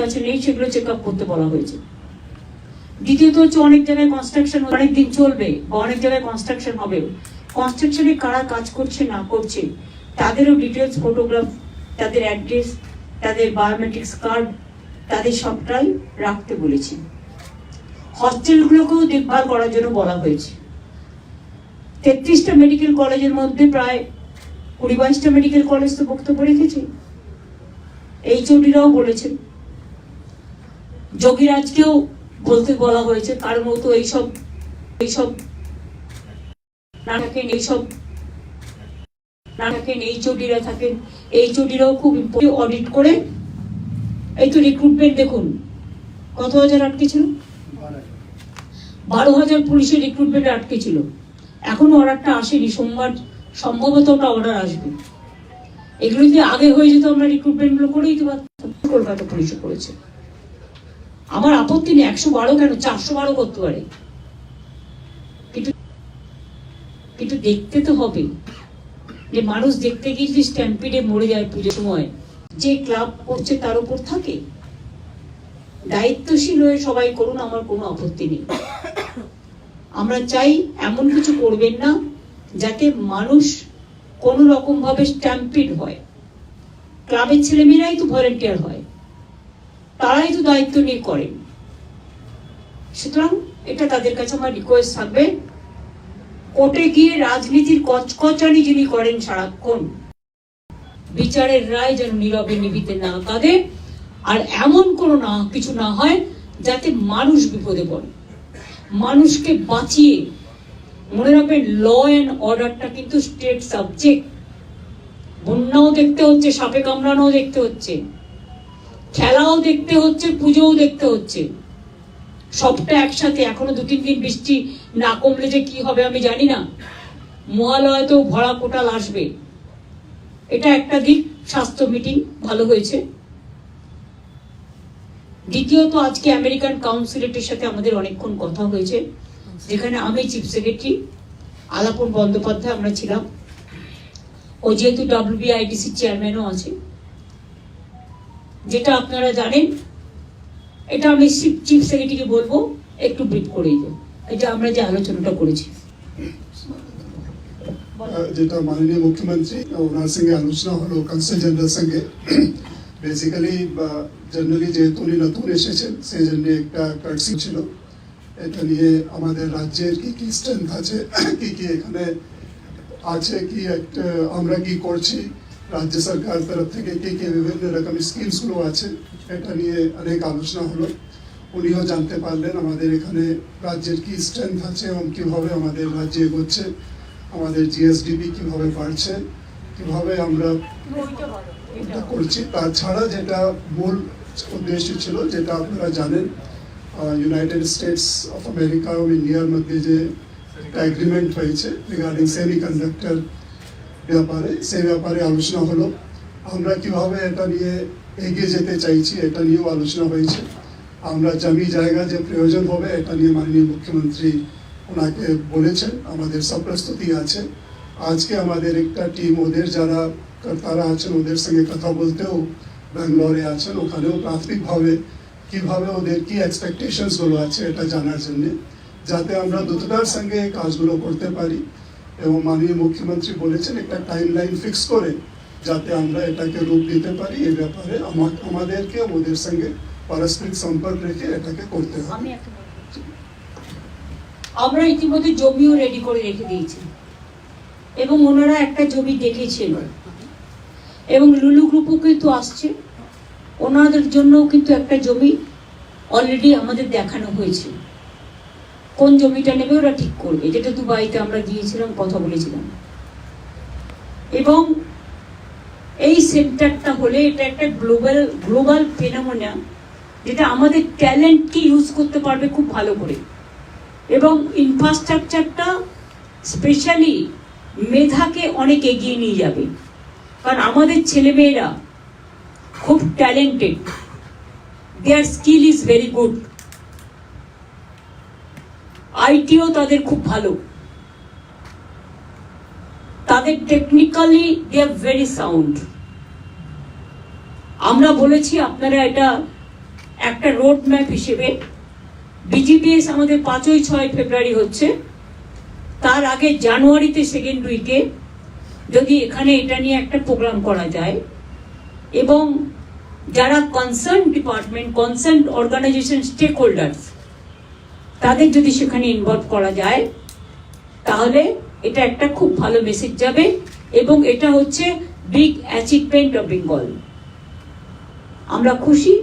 কাছে নেই, সেগুলো চেক আপ করতে বলা হয়েছে। দ্বিতীয়ত হচ্ছে অনেক জায়গায় কনস্ট্রাকশন অনেক দিন চলবে বা অনেক জায়গায় কনস্ট্রাকশন হবে। কনস্ট্রাকশনে কারা কাজ করছে, না করছে, তাদেরও ডিটেলস ফটোগ্রাফ তাদের অ্যাড্রেস তাদের বায়োমেট্রিক্স কার্ড তাদের সবটাই রাখতে বলেছি। হস্টেলগুলোকেও দেখভাল করার জন্য বলা হয়েছে। তেত্রিশটা মেডিকেল কলেজের মধ্যে প্রায় কুড়ি বাইশটা মেডিকেল কলেজ তো বক্তব্য রেখেছে। এই চটিরাও বলেছেন। যোগীরাজকেও বলতে বলা হয়েছে, তার মতো এইসব এইসব না থাকেন এইসব না থাকেন এই চটিরা থাকেন। এই চটিরাও খুব অডিট করে এই তো রিক্রুটমেন্ট দেখুন। কত হাজার আটকে ছিল? বারো হাজার পুলিশের রিক্রুটমেন্ট আটকে ছিল। এখনও অর্ডারটা আসেনি। সোমবার সম্ভবত ওটা অর্ডার আসবে। এগুলো যদি আগে হয়ে যেত, আমরা রিক্রুটমেন্টগুলো করে দিতে পারতাম। কলকাতা পুলিশও করেছে। আমার আপত্তি নেই, একশো বারো কেন? চারশো বারো করতে পারে। কিন্তু কিন্তু দেখতে তো হবে। যে মানুষ দেখতে গিয়ে যদি স্ট্যাম্পিডে মরে যায় পুজোর সময়, যে ক্লাব করছে তার উপর থাকে। দায়িত্বশীল হয়ে সবাই করুন, আমার কোনো আপত্তি নেই। আমরা চাই এমন কিছু করবেন না, যাতে মানুষ কোনো রকম ভাবে স্ট্যাম্পিড হয়। ক্লাবের ছেলেমেয়েরাই তো ভলেন্টিয়ার হয়। তারাই তো দায়িত্ব নিয়ে করেন। সুতরাং এটা তাদের কাছে আমার রিকোয়েস্ট থাকবে। কোর্টে গিয়ে রাজনীতির কচকচানি যিনি করেন সারাক্ষণ, বিচারের রায় যেন নীরবে নিবিতে না কাঁদে, আর এমন কোনো না, কিছু না হয় যাতে মানুষ বিপদে পড়ে। মানুষকে বাঁচিয়ে মনে রাখবেন ল অ্যান্ড অর্ডারটা কিন্তু স্টেট সাবজেক্ট বন্যাও দেখতে হচ্ছে, সাপে কামড়ানোও দেখতে হচ্ছে। খেলাও দেখতে হচ্ছে, পুজোও দেখতে হচ্ছে। সবটা একসাথে, এখনও দু তিন দিন বৃষ্টি না কমলে যে কি হবে আমি জানি না। মহালয়তেও ভরা কোটাল আসবে। এটা একটা দিক, স্বাস্থ্য মিটিং, ভালো হয়েছে। দ্বিতীয়ত, আজকে আমেরিকান কাউন্সিলেটের সাথে আমাদের অনেকক্ষণ কথা হয়েছে, যেখানে আমি চিফ সেক্রেটারি, আলাপন বন্দ্যোপাধ্যায় আমরা ছিলাম। ও যেহেতু ডাব্লিউবিআইটিসি চেয়ারম্যানও আছে যেটা আপনারা জানেন, এটা আমি চিফ সেক্রেটারিকে বলব, একটু ব্রিফ করে দিও এটা আমরা যে আলোচনাটা করেছি। যেটা মাননীয় মুখ্যমন্ত্রী ওনার সঙ্গে আলোচনা হলো, কাউন্সিল জেনারেল সঙ্গে। বেসিক্যালি জেনারেলি যেহেতু উনি নতুন এসেছেন, সেই জন্য একটা কার্সি ছিল। এটা নিয়ে আমাদের রাজ্যের কি কি স্ট্রেংথ আছে, কি কি এখানে আছে, কি একটা আমরা কি করছি রাজ্য সরকার তরফ থেকে কি কি বিভিন্ন রকম স্কিমসগুলো আছে, এটা নিয়ে অনেক আলোচনা হলো। উনিও জানতে পারলেন আমাদের এখানে রাজ্যের কি স্ট্রেংথ আছে এবং কীভাবে আমাদের রাজ্যে এগোচ্ছে, আমাদের জিএসডিপি কীভাবে বাড়ছে, কীভাবে আমরা করছি। তাছাড়া যেটা মূল উদ্দেশ্য ছিল, যেটা আপনারা জানেন ইউনাইটেড স্টেটস অফ আমেরিকা এবং ইন্ডিয়ার মধ্যে যে একটা এগ্রিমেন্ট হয়েছে রিগার্ডিং সেমি কন্ডাক্টর ব্যাপারে সেই ব্যাপারে আলোচনা হলো। আমরা কীভাবে এটা নিয়ে এগিয়ে যেতে চাইছি, এটা নিয়েও আলোচনা হয়েছে। আমরা জমি জায়গা যে প্রয়োজন হবে, এটা নিয়ে মাননীয় মুখ্যমন্ত্রী ওনাকে বলেছেন। আমাদের সব প্রস্তুতি আছে। আজকে আমাদের একটা টিম, ওদের যারা তারা আছেন, ওদের সঙ্গে কথা বলতেও ব্যাঙ্গালোরে আছেন, ওখানেও প্রাথমিকভাবে কীভাবে ওদের কি এক্সপেকটেশনসগুলো আছে, এটা জানার জন্যে। যাতে আমরা দুটোটার সঙ্গে কাজগুলো করতে পারি। এবং মাননীয় মুখ্যমন্ত্রী বলেছেন একটা টাইম লাইন ফিক্স করে যাতে আমরা এটাকে রূপ দিতে পারি এই ব্যাপারে আমাদেরকে ওদের সঙ্গে পারস্পরিক সম্পর্ক রেখে এটাকে করতে হবে। আমরা ইতিমধ্যে জমিও রেডি করে রেখে দিয়েছি। এবং ওনারা একটা জমি দেখেছেন। এবং লুলু গ্রুপও কিন্তু আসছে। ওনাদের জন্যও কিন্তু একটা জমি অলরেডি আমাদের দেখানো হয়েছে। কোন জমিটা নেবে ওরা ঠিক করবে। যেটা দুবাইতে আমরা গিয়েছিলাম, কথা বলেছিলাম। এবং এই সেন্টারটা হলে এটা একটা গ্লোবাল গ্লোবাল ফেনোমেনা যেটা আমাদের ট্যালেন্টকে ইউজ করতে পারবে খুব ভালো করে। এবং ইনফ্রাস্ট্রাকচারটা স্পেশালি মেধাকে অনেক এগিয়ে নিয়ে যাবে। কারণ আমাদের ছেলেমেয়েরা খুব talented their skill is very good ITO তাদের খুব ভালো। তাদের technically they are very sound আমরা বলেছি আপনারা এটা একটা রোড ম্যাপ হিসেবে বিজিবিএস আমাদের পাঁচই ছয় ফেব্রুয়ারি হচ্ছে, তার আগে জানুয়ারিতে সেকেন্ড উইকে যদি এখানে এটা নিয়ে একটা প্রোগ্রাম করা যায়, এবং যারা concern department concern organisation stakeholders তাদের যদি সেখানে ইনভলভ করা যায়, তাহলে এটা একটা খুব ভালো মেসেজ যাবে এবং এটা হচ্ছে বিগ অ্যাচিভমেন্ট অফ বেঙ্গল আমরা খুশি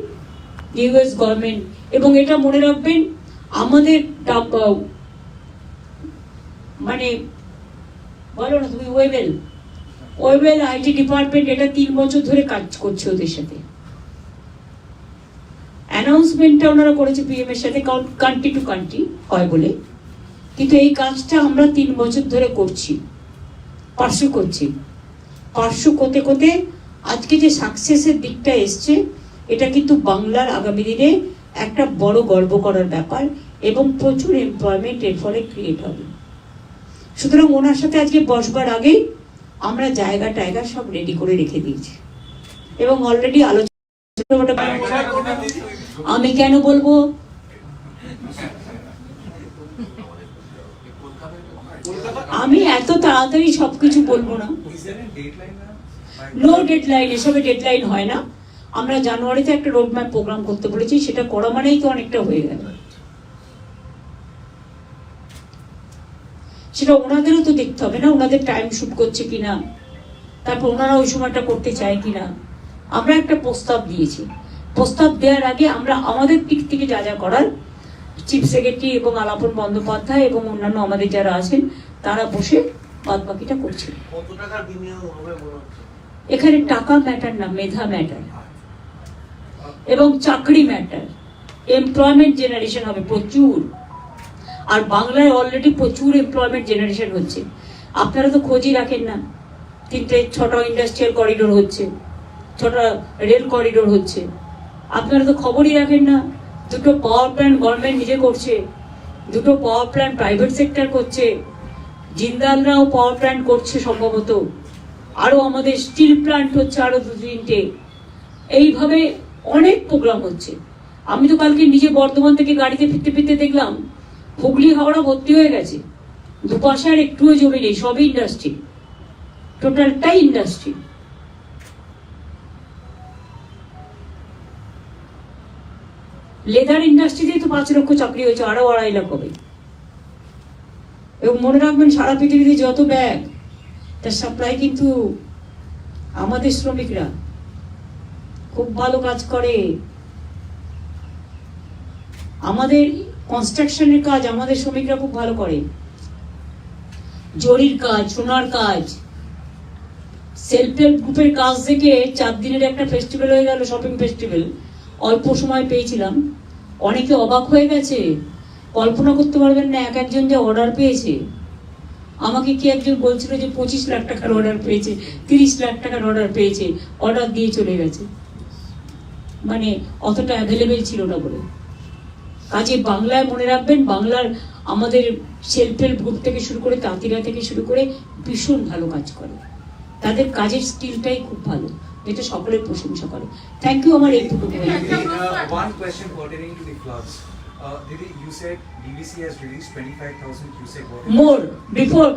ইউএস গভর্নমেন্ট এবং এটা মনে রাখবেন, আমাদের মানে বলো না তুমি ওয়েবেল ওয়েবেল আইটি ডিপার্টমেন্ট এটা তিন বছর ধরে কাজ করছে ওদের সাথে। অ্যানাউন্সমেন্টটা ওনারা করেছে পিএম এর সাথে কান্ট্রি টু কান্ট্রি হয় বলে। কিন্তু এই কাজটা আমরা তিন বছর ধরে করছি, পার্শ্ব করছি। পার্শ্ব করতে করতে আজকে যে সাকসেসের দিকটা এসছে, এটা কিন্তু বাংলার আগামী দিনে একটা বড় গর্ব করার ব্যাপার এবং প্রচুর এমপ্লয়মেন্ট এর ফলে ক্রিয়েট হবে। সুতরাং ওনার সাথে আজকে বসবার আগেই আমরা জায়গা টায়গা সব রেডি করে রেখে দিয়েছি। এবং অলরেডি আলোচনা আমি কেন বলব? আমি এত তাড়াতাড়ি সবকিছু বলব না। নো ডেডলাইন এসবে ডেডলাইন হয় না। আমরা জানুয়ারিতে একটা রোড ম্যাপ প্রোগ্রাম করতে বলেছি, সেটা করা মানেই তো অনেকটা হয়ে গেল। সেটা ওনাদেরও তো দেখতে হবে না, ওনাদের টাইম শুট করছে কিনা, তারপর ওনারা ওই সময়টা করতে চায় কিনা। আমরা একটা প্রস্তাব দিয়েছি। প্রস্তাব দেওয়ার আগে আমরা আমাদের দিক থেকে যা যা করার চিফ সেক্রেটারি এবং আলাপন বন্দ্যোপাধ্যায় এবং অন্যান্য আমাদের যারা আছেন তারা বসে বাদ বাকিটা করছে এখানে টাকা ম্যাটার না মেধা ম্যাটার এবং চাকরি ম্যাটার এমপ্লয়মেন্ট জেনারেশন হবে প্রচুর। আর বাংলায় অলরেডি প্রচুর এমপ্লয়মেন্ট জেনারেশন হচ্ছে। আপনারা তো খোঁজই রাখেন না। তিনটে ছটা ইন্ডাস্ট্রিয়াল করিডোর হচ্ছে। ছটা রেল করিডোর হচ্ছে। আপনারা তো খবরই রাখেন না। দুটো পাওয়ার প্ল্যান্ট গভর্নমেন্ট নিজে করছে। দুটো পাওয়ার প্ল্যান্ট প্রাইভেট সেক্টর করছে। জিন্দালরাও পাওয়ার প্ল্যান্ট করছে সম্ভবত। আরও আমাদের স্টিল প্ল্যান্ট হচ্ছে আরও দু তিনটে। এইভাবে অনেক প্রোগ্রাম হচ্ছে। আমি তো কালকে নিজে বর্ধমান থেকে গাড়িতে ফিরতে ফিরতে দেখলাম, হুগলি হাওড়া ভর্তি হয়ে গেছে। দুপাশে আর একটুও জমি নেই, সবই ইন্ডাস্ট্রি টোটালটাই ইন্ডাস্ট্রি লেদার ইন্ডাস্ট্রিতেই তো পাঁচ লক্ষ চাকরি হয়েছে, আরও আড়াই লাখ হবে। এবং মনে রাখবেন, সারা পৃথিবীতে যত ব্যাগ তার সাপ্লাই কিন্তু আমাদের শ্রমিকরা খুব ভালো কাজ করে। আমাদের কনস্ট্রাকশনের কাজ আমাদের শ্রমিকরা খুব ভালো করে। জরির কাজ, সোনার কাজ সেলফ হেল্প গ্রুপের কাজ থেকে চার দিনের একটা ফেস্টিভ্যাল হয়ে গেল শপিং ফেস্টিভ্যাল অল্প সময় পেয়েছিলাম। অনেকে অবাক হয়ে গেছে, কল্পনা করতে পারবেন না এক একজন যে অর্ডার পেয়েছে। আমাকে কি একজন বলছিল যে পঁচিশ লাখ টাকার অর্ডার পেয়েছে, তিরিশ লাখ টাকার অর্ডার পেয়েছে অর্ডার দিয়ে চলে গেছে। মানে অতটা অ্যাভেলেবেল ছিল না বলে। কাজে বাংলায় মনে রাখবেন, বাংলার আমাদের সেলফ হেল্প গ্রুপ থেকে শুরু করে তাঁতিরা থেকে শুরু করে ভীষণ ভালো কাজ করে। তাদের কাজের স্কিলটাই খুব ভালো। যেটা সকলের প্রশংসা করে থ্যাংক ইউ আমার এইটুকু uh, one question pertaining to the floods. Uh, Didi, you said BBC has released 25,000 cubic water. more before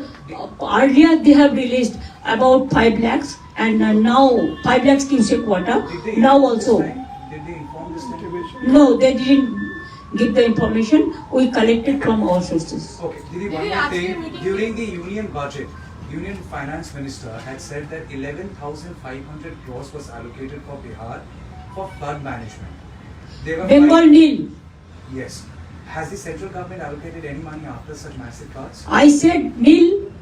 earlier they have released about 5 lakhs and uh, now 5 lakhs cubic water now also? Did they inform this time? no they didn't give the information we collected from our sources Okay, Didi, one more thing. During the union budget, Union Finance Minister had said that 11,500 crores was allocated for Bihar for flood management. They were Bengal Nil. Yes. Has the central government allocated any money after such massive floods? I said Nil.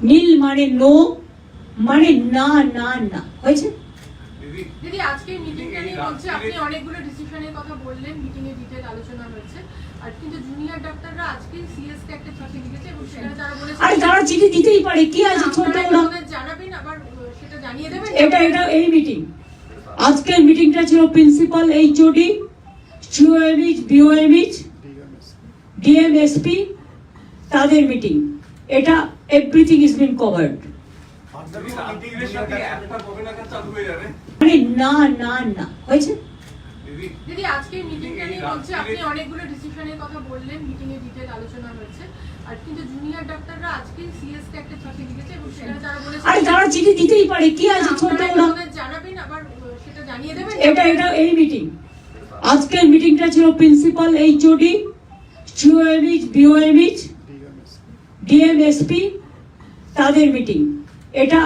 Nil money no. Money na na na. What is it? দিদি আজকে মিটিংটা নিয়ে বলছে আপনি অনেকগুলো ডিসিশনের কথা বললেন meeting এ detail আলোচনা হয়েছে। আর কিন্তু জুনিয়র ডাক্তাররা আজকে সিএস কে একটা চিঠি লিখেছে এবং সেটা তারা বলেছে আরে তারা চিঠি দিতেই পারে কি আছে ছোট ওরা জানাবেন আবার সেটা জানিয়ে দেবেন? এটা এটা এই মিটিং আজকের মিটিংটা ছিল principal HOD COMH BOMH DMSP তাদের মিটিং এটা এভরিথিং ইজ বিন কভার্ড মানে না না না। হয়েছে? দিদি। আজকের মিটিংটা নিয়ে বলছে আপনি অনেকগুলো ডিসিশনের কথা বললেন মিটিং এ ডিটেল আলোচনা হয়েছে। আর কিন্তু জুনিয়র ডাক্তাররা আজকে সিএস কে একটা চিঠি লিখেছে এবং সেখানে তারা বলেছে আরে তারা চিঠি দিতেই পারে কি আছে ছোট আমাদের জানাবেন আবার সেটা জানিয়ে দেবেন? এটা এটা এই মিটিং আজকের মিটিংটা ছিল principal HOD COMH BOMH DMSP তাদের মিটিং এটা